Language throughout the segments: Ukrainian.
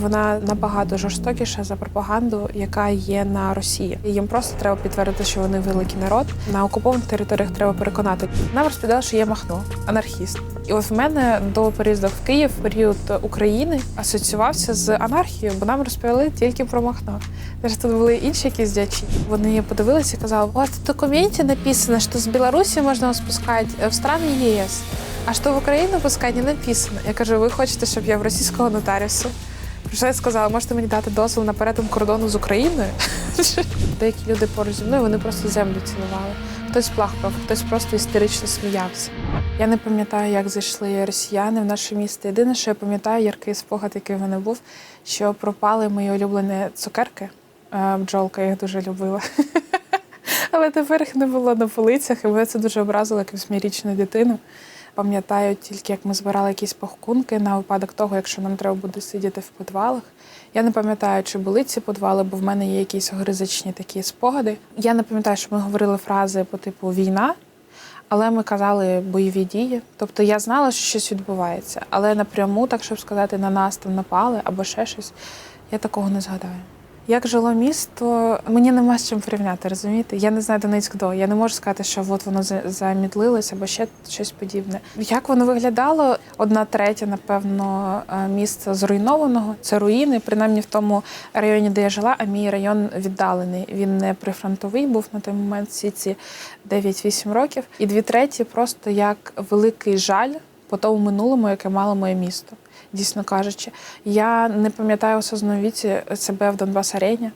Вона набагато жорстокіша за пропаганду, яка є на Росії. Їм просто треба підтвердити, що вони великий народ. На окупованих територіях треба переконати. Нам розповідали, що є Махно, анархіст. І от в мене до переїзду в Київ період України асоціювався з анархією, бо нам розповіли тільки про Махно. Теж тут були інші якісь дячі. Вони подивилися і казали: у вас в документі написано, що з Білорусі можна спускати в страни ЄС. А що в Україну пускати не написано. Я кажу, ви хочете, щоб я в російського нотаріусу? Прийшла і сказала, можете мені дати дозвіл на перетин кордону з Україною? Деякі люди поруч зі мною вони просто землю цілували. Хтось плакав, хтось просто істерично сміявся. Я не пам'ятаю, як зайшли росіяни в наше місто. Єдине, що я пам'ятаю, яркий спогад, який в мене був, що пропали мої улюблені цукерки. Е, Бджолка, я їх дуже любила. Але тепер їх не було на полицях, і мене це дуже образило як восьмирічну дитину. Пам'ятаю тільки, як ми збирали якісь пахунки на випадок того, якщо нам треба буде сидіти в підвалах. Я не пам'ятаю, чи були ці підвали, бо в мене є якісь гризичні такі спогади. Я не пам'ятаю, що ми говорили фрази по типу війна, але ми казали бойові дії. Тобто я знала, що щось відбувається, але напряму, так щоб сказати, на нас там напали або ще щось, я такого не згадаю. Як жило місто, мені нема з чим порівняти, розумієте? Я не знаю Донецьк до. Я не можу сказати, що от воно за- замідлилось або ще щось подібне. Як воно виглядало? Одна третя, напевно, е, міста зруйнованого. Це руїни, принаймні в тому районі, де я жила, а мій район віддалений. Він не прифронтовий був на той момент всі ці 9-8 років. І дві треті просто як великий жаль по тому минулому, яке мало моє місто дійсно кажучи. Я не пам'ятаю у себе в Донбас Арені.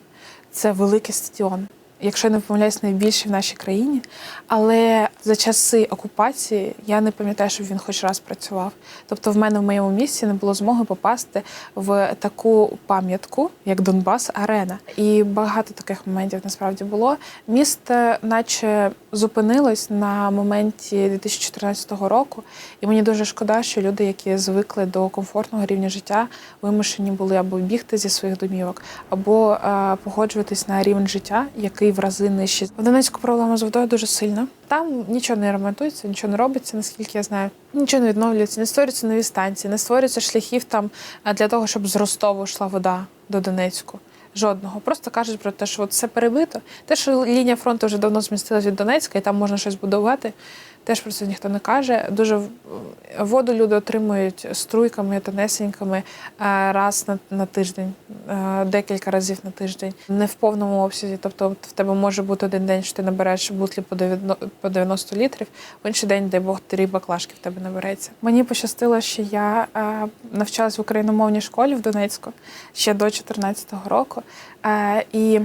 Це великий стадіон. Якщо я не помиляюсь, найбільший в нашій країні. Але за часи окупації я не пам'ятаю, щоб він хоч раз працював. Тобто, в мене в моєму місці не було змоги попасти в таку пам'ятку, як Донбас Арена. І багато таких моментів насправді було. Місто, наче зупинилось на моменті 2014 року, і мені дуже шкода, що люди, які звикли до комфортного рівня життя, вимушені були або бігти зі своїх домівок, або е, погоджуватись на рівень життя, який в рази нижче. В Донецьку проблема з водою дуже сильна. Там нічого не ремонтується, нічого не робиться, наскільки я знаю. Нічого не відновлюється, не створюються нові станції, не створюються шляхів там е, для того, щоб з Ростову йшла вода до Донецьку. Жодного. Просто кажуть про те, що от все перебито. Те, що лінія фронту вже давно змістилась від Донецька, і там можна щось будувати. Теж про це ніхто не каже. Дуже воду люди отримують струйками, тонесеньками е, раз на, на тиждень, е, декілька разів на тиждень, не в повному обсязі. Тобто в тебе може бути один день, що ти набереш бутлі по 90 літрів, в інший день, дай Бог, три баклажки в тебе набереться. Мені пощастило, що я е, навчалась в україномовній школі в Донецьку ще до 2014 року. І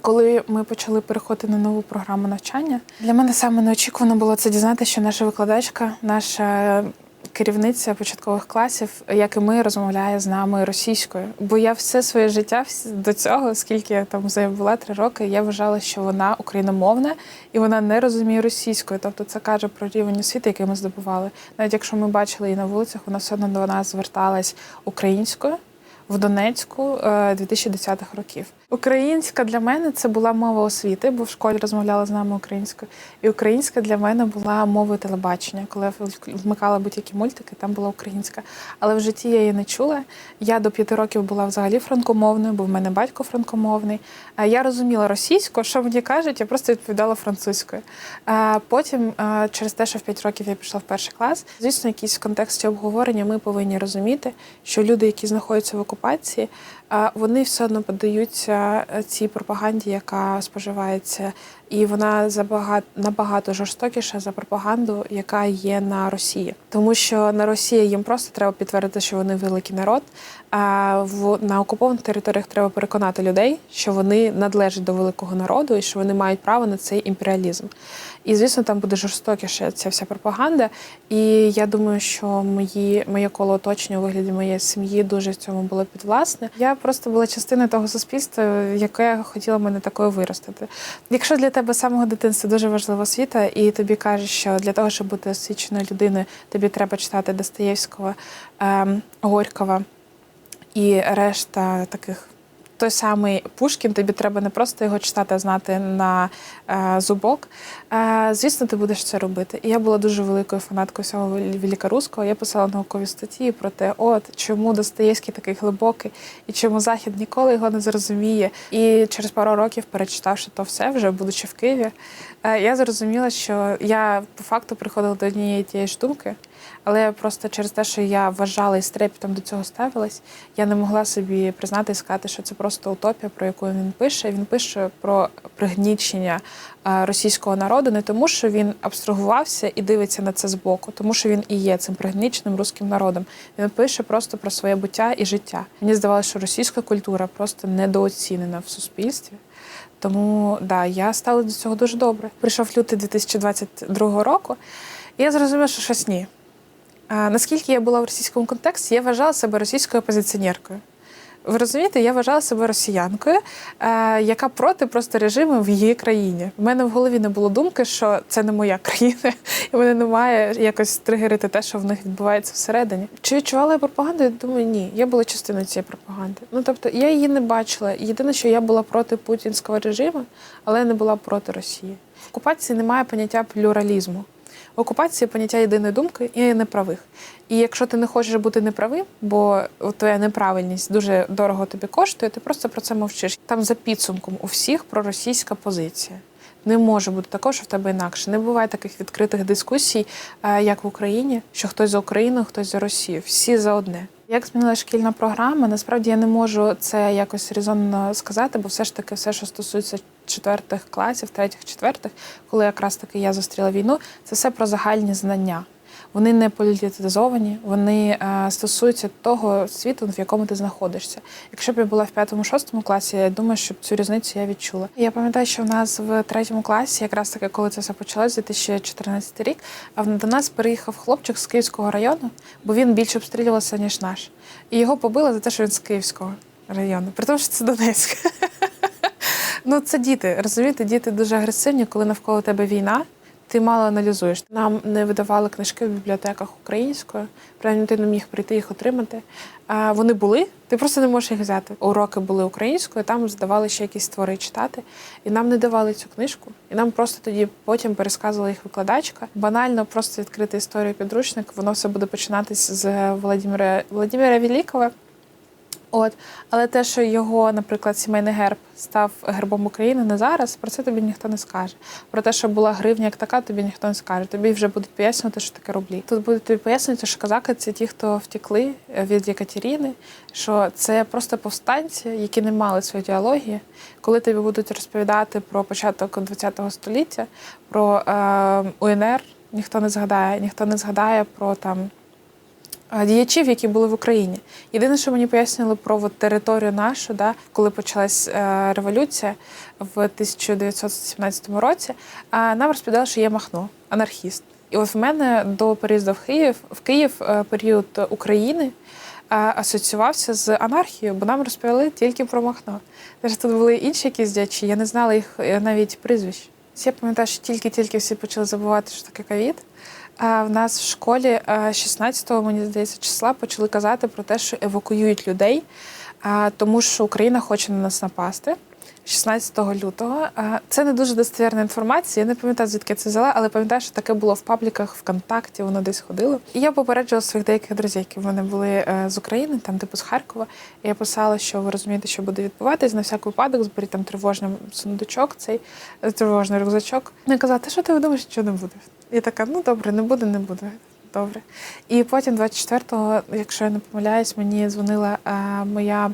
коли ми почали переходити на нову програму навчання, для мене саме неочікувано було це дізнатися, що наша викладачка, наша керівниця початкових класів, як і ми, розмовляє з нами російською. Бо я все своє життя до цього, скільки я там була три роки, я вважала, що вона україномовна і вона не розуміє російською. Тобто це каже про рівень освіти, який ми здобували. Навіть якщо ми бачили її на вулицях, вона все одно до нас зверталась українською в Донецьку е, 2010-х років. Українська для мене це була мова освіти, бо в школі розмовляла з нами українською. І українська для мене була мовою телебачення. Коли я вмикала будь-які мультики, там була українська. Але в житті я її не чула. Я до п'яти років була взагалі франкомовною, бо в мене батько франкомовний. Е, Я розуміла російську, що мені кажуть, я просто відповідала французькою. Е, Потім, е, через те, що в п'ять років я пішла в перший клас, звісно, якісь в контексті обговорення ми повинні розуміти, що люди, які знаходяться в окупації, вони все одно піддаються е, цій пропаганді, яка споживається, і вона забагато набагато жорстокіша за пропаганду, яка є на Росії, тому що на Росії їм просто треба підтвердити, що вони великий народ. А в на окупованих територіях треба переконати людей, що вони належать до великого народу і що вони мають право на цей імперіалізм. І звісно, там буде жорстокіше ця вся пропаганда. І я думаю, що мої моє коло оточення у вигляді моєї сім'ї дуже в цьому було підвласне. Я просто була частиною того суспільства, яке хотіло мене такою виростити. Якщо для тебе самого дитинства дуже важлива освіта, і тобі кажуть, що для того, щоб бути освіченою людиною, тобі треба читати Достоєвського, ем, Горького і решта таких той самий Пушкін, тобі треба не просто його читати, а знати на е, зубок. Е, звісно, ти будеш це робити. І я була дуже великою фанаткою всього великоруського. Я писала наукові статті про те, от чому Достоєвський такий глибокий, і чому Захід ніколи його не зрозуміє. І через пару років, перечитавши то все, вже будучи в Києві, е, я зрозуміла, що я по факту приходила до однієї тієї ж думки. Але просто через те, що я вважала і з до цього ставилась, я не могла собі признати і сказати, що це просто утопія, про яку він пише. Він пише про пригнічення е, російського народу не тому, що він абстрагувався і дивиться на це збоку, тому що він і є цим пригніченим руським народом. Він пише просто про своє буття і життя. Мені здавалося, що російська культура просто недооцінена в суспільстві. Тому да, я стала до цього дуже добре. Прийшов лютий 2022 року, і я зрозуміла, що щось ні. Наскільки я була в російському контексті, я вважала себе російською опозиціонеркою. Ви розумієте, я вважала себе росіянкою, е, яка проти просто режиму в її країні. У мене в голові не було думки, що це не моя країна, і мене немає якось тригерити те, що в них відбувається всередині. Чи відчувала я пропаганду? Я думаю, ні. Я була частиною цієї пропаганди. Ну тобто я її не бачила. Єдине, що я була проти путінського режиму, але я не була проти Росії. В окупації немає поняття плюралізму. В окупації поняття єдиної думки і неправих. І якщо ти не хочеш бути неправим, бо твоя неправильність дуже дорого тобі коштує, ти просто про це мовчиш. Там за підсумком у всіх проросійська позиція. Не може бути такого, що в тебе інакше. Не буває таких відкритих дискусій, е, як в Україні, що хтось за Україну, хтось за Росію. Всі за одне. Як змінила шкільна програма? Насправді я не можу це якось резонно сказати, бо все ж таки, все, що стосується четвертих класів, третіх, четвертих, коли якраз таки я зустріла війну, це все про загальні знання. Вони не політизовані, вони е, стосуються того світу, в якому ти знаходишся. Якщо б я була в п'ятому-шостому класі, я думаю, що цю різницю я відчула. Я пам'ятаю, що в нас в третьому класі, якраз таки, коли це все почалось, 2014 рік, а до нас переїхав хлопчик з Київського району, бо він більше обстрілювався, ніж наш. І його побили за те, що він з Київського району, при тому, що це Донецьк. Ну, це діти. Розумієте, діти дуже агресивні, коли навколо тебе війна. Ти мало аналізуєш. Нам не видавали книжки в бібліотеках українською, принаймні ти не міг прийти їх отримати. А вони були, ти просто не можеш їх взяти. Уроки були українською, там здавали ще якісь твори читати, і нам не давали цю книжку. І нам просто тоді потім пересказувала їх викладачка. Банально просто відкрити історію підручник. Воно все буде починатись з Володимира Володимира Великого. От, але те, що його, наприклад, сімейний герб став гербом України не зараз, про це тобі ніхто не скаже. Про те, що була гривня як така, тобі ніхто не скаже. Тобі вже будуть пояснювати, що таке рублі. Тут будуть тобі пояснювати, що казаки це ті, хто втекли від Екатерини, що це просто повстанці, які не мали своєї ідеології. Коли тобі будуть розповідати про початок ХХ століття, про е, УНР, ніхто не згадає, ніхто не згадає про там діячів, які були в Україні. Єдине, що мені пояснювали про от, територію нашу, да, коли почалась е, революція в 1917 році, а нам розповідали, що є Махно, анархіст. І от в мене до переїзду в Київ в Київ е, період України асоціювався з анархією, бо нам розповіли тільки про Махно. Теж тут були інші якісь дячі, я не знала їх е, навіть прізвищ. Я пам'ятаю, що тільки-тільки всі почали забувати, що таке ковід. В нас в школі 16-го, мені здається, числа почали казати про те, що евакуюють людей, тому що Україна хоче на нас напасти. 16 лютого. Це не дуже достовірна інформація. Я не пам'ятаю, звідки це взяла, але пам'ятаю, що таке було в пабліках ВКонтакті, воно десь ходило. І я попереджувала своїх деяких друзів, які вони були е, з України, там типу з Харкова. І я писала, що ви розумієте, що буде відбуватись на всяк випадок, зберіть там тривожний сундучок, цей е, тривожний рюкзачок. Не казати, що ти думаєш, що не буде. Я така, ну добре, не буде, не буде. Добре. І потім, 24-го, якщо я не помиляюсь, мені дзвонила е, моя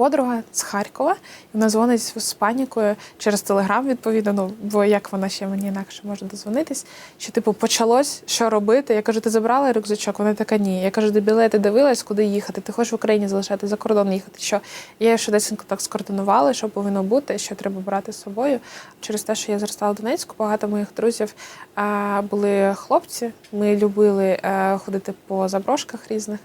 подруга з Харкова, і вона дзвонить з панікою через телеграм, відповідно, ну бо як вона ще мені інакше може дозвонитись, що типу почалось, що робити. Я кажу, ти забрала рюкзачок? Вона така, ні. Я кажу, де білети дивилась, куди їхати. Ти хочеш в Україні залишати за кордон їхати? Що я швидесенько так скоординувала, що повинно бути, що треба брати з собою. Через те, що я зростала в Донецьку, багато моїх друзів були хлопці. Ми любили а, ходити по заброшках різних.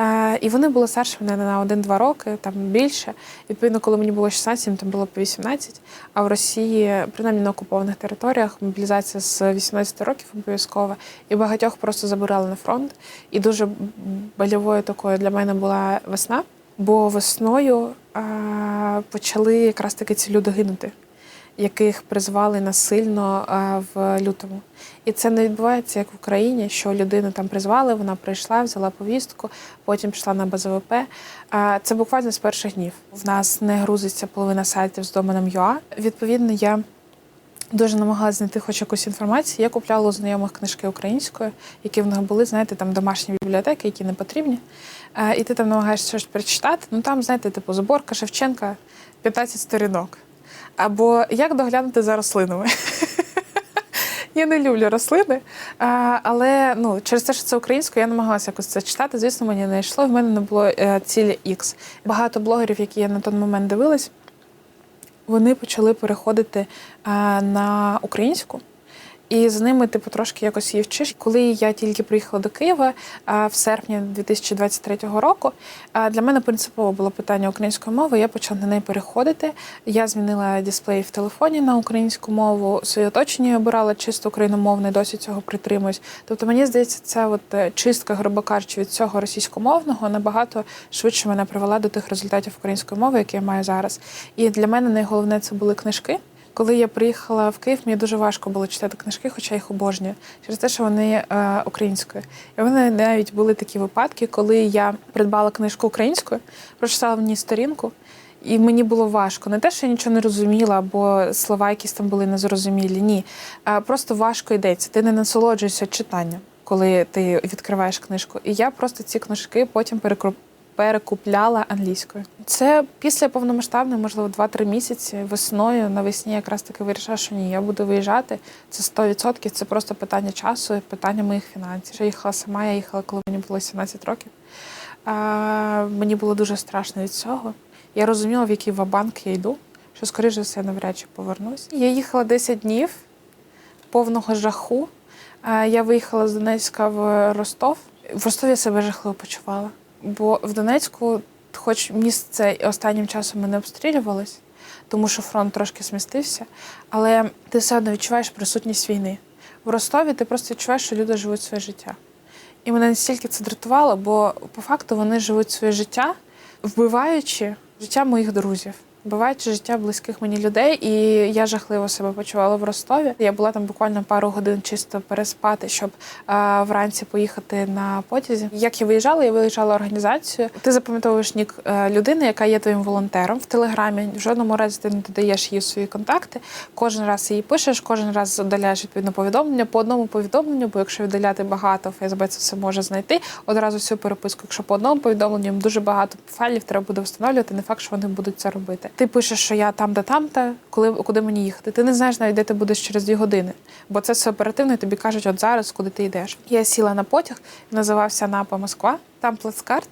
Е, І вони були старші мене на один-два роки, там більше. Відповідно, коли мені було 16, їм там було по 18. А в Росії, принаймні на окупованих територіях, мобілізація з 18 років обов'язкова, і багатьох просто забирали на фронт. І дуже больовою такою для мене була весна. Бо весною е, почали якраз таки ці люди гинути, яких призвали насильно е, в лютому. І це не відбувається як в Україні, що людину там призвали, вона прийшла, взяла повістку, потім пішла на БЗВП. Е, Це буквально з перших днів. В нас не грузиться половина сайтів з доменом ЮА. Відповідно, я дуже намагалася знайти хоч якусь інформацію. Я купляла у знайомих книжки українською, які в них були, знаєте, там домашні бібліотеки, які не потрібні. Е, І ти там намагаєшся щось прочитати. Ну там, знаєте, типу Заборка Шевченка, 15 сторінок. Або як доглянути за рослинами. Я не люблю рослини, але ну, через те, що це українською, я намагалася якось це читати. Звісно, мені не йшло, в мене не було е, цілі X. Багато блогерів, які я на той момент дивилась, вони почали переходити на українську. І з ними ти потрошки якось її вчиш. Коли я тільки приїхала до Києва в серпні 2023 року, для мене принципово було питання української мови. Я почала на неї переходити. Я змінила дисплей в телефоні на українську мову. Своє оточення обирала чисто україномовне, досі цього притримуюсь. Тобто, мені здається, ця от е, чистка, грубо кажучи, від цього російськомовного набагато швидше мене привела до тих результатів української мови, які я маю зараз. І для мене найголовне це були книжки. Коли я приїхала в Київ, мені дуже важко було читати книжки, хоча їх обожнюю, через те, що вони е, українською. І в мене навіть були такі випадки, коли я придбала книжку українською, прочитала в ній сторінку, і мені було важко. Не те, що я нічого не розуміла, або слова якісь там були незрозумілі. Ні. А просто важко йдеться. Ти не насолоджуєшся читанням, коли ти відкриваєш книжку. І я просто ці книжки потім перекру- перекупляла англійською. Це після повномасштабної, можливо, 2-3 місяці весною, навесні якраз таки вирішила, що ні, я буду виїжджати. Це 100%, це просто питання часу питання моїх фінансів. Я їхала сама, я їхала, коли мені було 17 років. А, мені було дуже страшно від цього. Я розуміла, в який вабанк я йду, що, скоріше за все, навряд чи повернусь. Я їхала 10 днів повного жаху. Я виїхала з Донецька в Ростов. В Ростові я себе жахливо почувала. Бо в Донецьку, хоч місце останнім часом ми не обстрілювалось, тому що фронт трошки змістився, але ти все одно відчуваєш присутність війни. В Ростові ти просто відчуваєш, що люди живуть своє життя. І мене настільки це дратувало, бо по факту вони живуть своє життя, вбиваючи життя моїх друзів, вбиваючи життя близьких мені людей. І я жахливо себе почувала в Ростові. Я була там буквально пару годин чисто переспати, щоб а, вранці поїхати на потязі. Як я виїжджала, я виїжджала організацію. Ти запам'ятовуєш нік е, людини, яка є твоїм волонтером в телеграмі. В жодному разі ти не додаєш їй свої контакти. Кожен раз її пишеш, кожен раз додаєш відповідно повідомлення по одному повідомленню, бо якщо видаляти багато, ФСБ це все може знайти. Одразу всю переписку. Якщо по одному повідомленню дуже багато файлів треба буде встановлювати. Не факт, що вони будуть це робити. Ти пишеш, що я там, та там, та коли куди мені їхати. Ти не знаєш навіть, де ти будеш через дві години, бо це все оперативно. і Тобі кажуть, от зараз, куди ти йдеш. Я сіла на потяг, називався Напа Москва. Там плацкарт.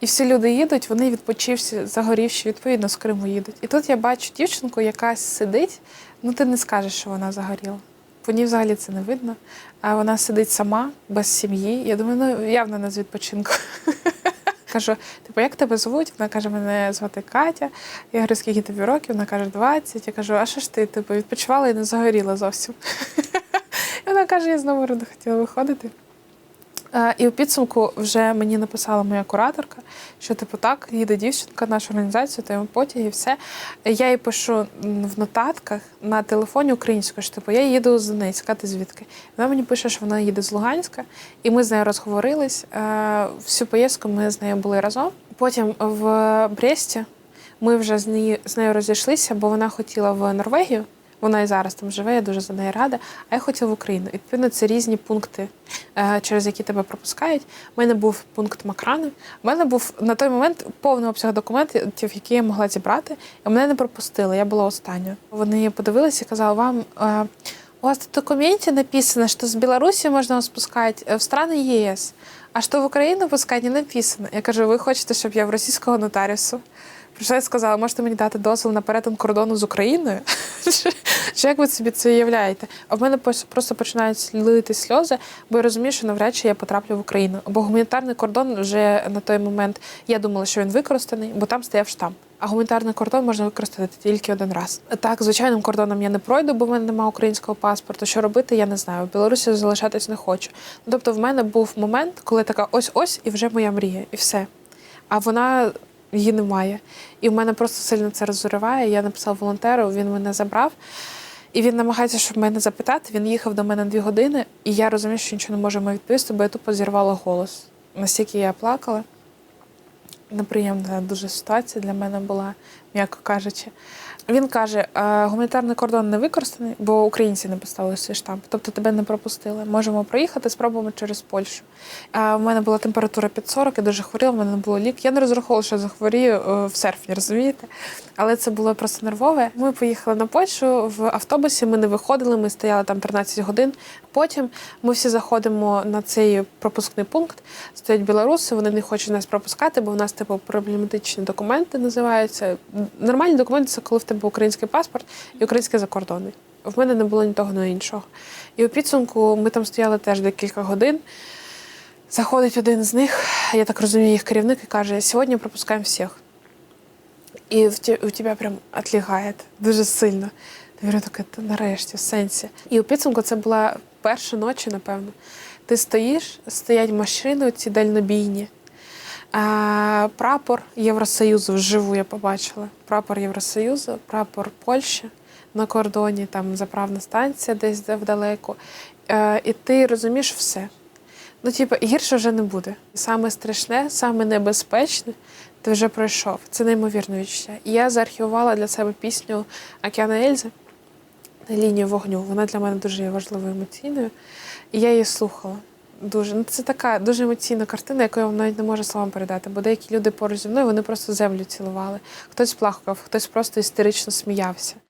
І всі люди їдуть, вони відпочивши, загорівши, відповідно, з Криму їдуть. І тут я бачу дівчинку, яка сидить. Ну ти не скажеш, що вона загоріла. По ній взагалі це не видно. А вона сидить сама, без сім'ї. Я думаю, ну явно не з відпочинку. Кажу, типу, як тебе звуть? Вона каже, мене звати Катя. Я говорю, скільки тобі років? Вона каже, 20. Я кажу, а що ж ти? Типу, відпочивала і не загоріла зовсім. І вона каже, я знову не хотіла виходити. Е, І у підсумку вже мені написала моя кураторка, що типу так, їде дівчинка, наша організація, то йому потяг і все. Я їй пишу в нотатках на телефоні українською, що типу я їду з Донецька, ти звідки? Вона мені пише, що вона їде з Луганська, і ми з нею розговорились. Е, Всю поїздку ми з нею були разом. Потім в Бресті ми вже з нею розійшлися, бо вона хотіла в Норвегію. Вона і зараз там живе, я дуже за неї рада. А я хотіла в Україну. І відповідно це різні пункти, е, через які тебе пропускають. У мене був пункт Макрани. У мене був на той момент повний обсяг документів, які я могла зібрати, і мене не пропустили. Я була останньою. Вони подивилися і казали, вам. е, У вас в документе написано, что с Беларуси можно вас пускать в страны ЕС, а что в Украину пускать не написано. Я кажу, ви хочете, щоб я в російського нотаріусу Прийшла і сказала, можете мені дати дозвіл на перетин кордону з Україною? Чи як ви собі це уявляєте? А в мене просто починають лити сльози, бо я розумію, що навряд чи я потраплю в Україну. Бо гуманітарний кордон вже на той момент я думала, що він використаний, бо там стояв штамп. А гуманітарний кордон можна використати тільки один раз. Так, звичайним кордоном я не пройду, бо в мене немає українського паспорту. Що робити, я не знаю. В Білорусі залишатись не хочу. Ну, Тобто, в мене був момент, коли така ось ось і вже моя мрія, і все. А вона її немає. І в мене просто сильно це розриває. Я написала волонтеру, він мене забрав. І він намагається, щоб мене запитати. Він їхав до мене дві години, і я розумію, що нічого не може йому відповісти, бо я тупо зірвала голос. Настільки я плакала. Неприємна дуже ситуація для мене була, м'яко кажучи. Він каже: «Е, гуманітарний кордон не використаний, бо українці не поставили свій штамп. Тобто тебе не пропустили. Можемо проїхати, спробуємо через Польщу. А в мене була температура під 40, я дуже хворіла, в мене не було лік. Я не розраховувала, що захворію е, в серпні, розумієте? Але це було просто нервове. Ми поїхали на Польщу в автобусі. Ми не виходили, ми стояли там 13 годин. Потім ми всі заходимо на цей пропускний пункт. Стоять білоруси, вони не хочуть нас пропускати, бо в нас типу проблематичні документи називаються. Нормальні документи це коли в тебе український паспорт і український закордонний. В мене не було ні того, ні іншого. І у підсумку ми там стояли теж декілька годин. Заходить один з них, я так розумію, їх керівник і каже: сьогодні пропускаємо всіх. І у тебе прям отлігає дуже сильно. Я говорю, таке, «Та нарешті, в сенсі. І у підсумку це була перша ночі, напевно. Ти стоїш, стоять машини, ці дальнобійні. А, прапор Євросоюзу вживу я побачила. Прапор Євросоюзу, прапор Польщі на кордоні, там заправна станція десь вдалеку. Е, і ти розумієш все. Ну, типу, гірше вже не буде. Саме страшне, саме небезпечне ти вже пройшов. Це неймовірне відчуття. І я заархівувала для себе пісню Океана Ельзи на лінію вогню. Вона для мене дуже є важливою емоційною. І я її слухала. Дуже. Ну, це така дуже емоційна картина, яку я вам навіть не можу словам передати. Бо деякі люди поруч зі мною вони просто землю цілували. Хтось плакав, хтось просто істерично сміявся.